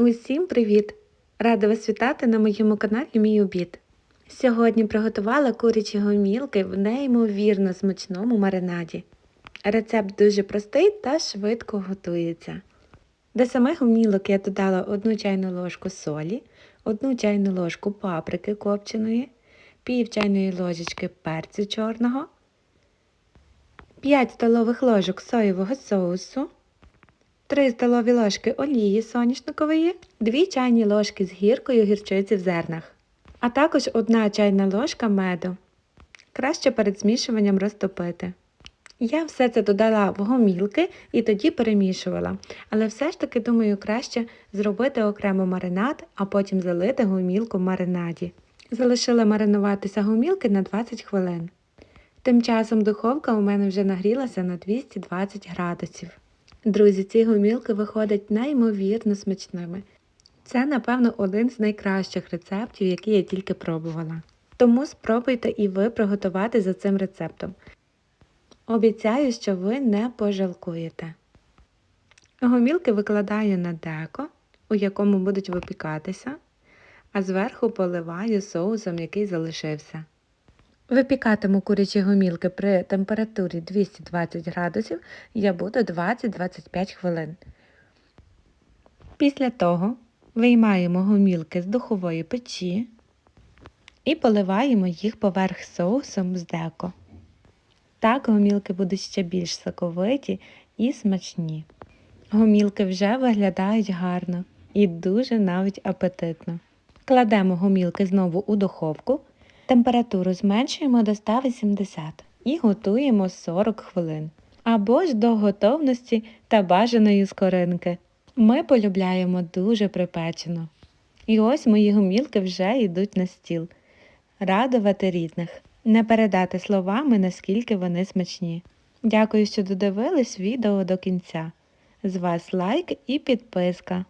Усім привіт! Рада вас вітати на моєму каналі Мій обід. Сьогодні приготувала курячі гомілки в неймовірно смачному маринаді. Рецепт дуже простий та швидко готується. До самих гомілок я додала 1 чайну ложку солі, 1 чайну ложку паприки копченої, пів чайної ложечки перцю чорного, 5 столових ложок соєвого соусу, 3 столові ложки олії соняшникової, 2 чайні ложки з гіркою гірчиці в зернах, а також 1 чайна ложка меду. Краще перед змішуванням розтопити. Я все це додала в гомілки і тоді перемішувала, але все ж таки думаю краще зробити окремо маринад, а потім залити гомілку в маринаді. Залишила маринуватися гомілки на 20 хвилин. Тим часом духовка у мене вже нагрілася на 220 градусів. Друзі, ці гомілки виходять неймовірно смачними. Це, напевно, один з найкращих рецептів, які я тільки пробувала. Тому спробуйте і ви приготувати за цим рецептом. Обіцяю, що ви не пожалкуєте. Гомілки викладаю на деко, у якому будуть випікатися, а зверху поливаю соусом, який залишився. Випікатиму курячі гомілки при температурі 220 градусів я буду 20-25 хвилин. Після того виймаємо гомілки з духової печі і поливаємо їх поверх соусом з деко. Так гомілки будуть ще більш соковиті і смачні. Гомілки вже виглядають гарно і дуже навіть апетитно. Кладемо гомілки знову у духовку, температуру зменшуємо до 180 і готуємо 40 хвилин. Або ж до готовності та бажаної скоринки. Ми полюбляємо дуже припечено. І ось мої гомілки вже йдуть на стіл. Радувати рідних, не передати словами, наскільки вони смачні. Дякую, що додивились відео до кінця. З вас лайк і підписка.